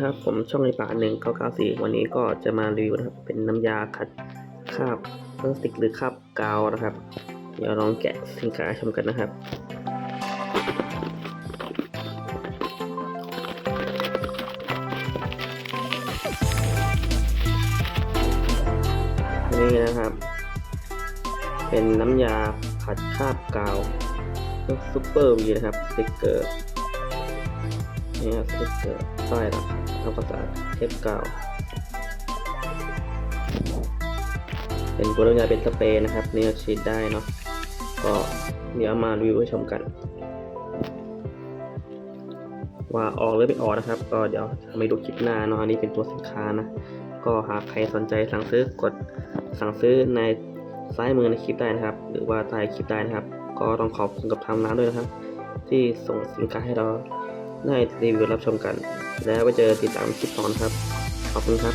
ครับ ผมช่องในป่าหนึ่งเก้าเก้าสี่วันนี้ก็จะมารีวิวนะครับ เป็นน้ำยาขัดคราบพลาสติกหรือคราบกาวนะครับ เดี๋ยวลองแกะสินค้าชมกันนะครับนี่นะครับ เป็นน้ำยาขัดคราบกาวซุปเปอร์วีนะครับสติกเกอร์ นี่ครับสติกเกอร์ป้ายนะครับทำความสะอาดเทปกาวเป็นตัวน้ำยาเป็นสเปรย์นะครับนี่ก็ฉีดได้เนาะก็เดี๋ยวมารีวิวให้ชมกัน ว่าออกหรือไม่ออกนะครับ ก็เดี๋ยวทำให้ดูคลิปหน้าเนาะอันนี้เป็นตัวสินค้านะ ก็หากใครสนใจสั่งซื้อกดสั่งซื้อในซ้ายมือในคลิปได้นะครับ หรือว่าใต้คลิปได้นะครับ ก็ต้องขอบคุณกับทางร้านด้วยนะครับ ที่ส่งสินค้าให้เรา ได้รีวิวรับชมกัน แล้วไปเจอติดตามคลิปตอนครับ ขอบคุณครับ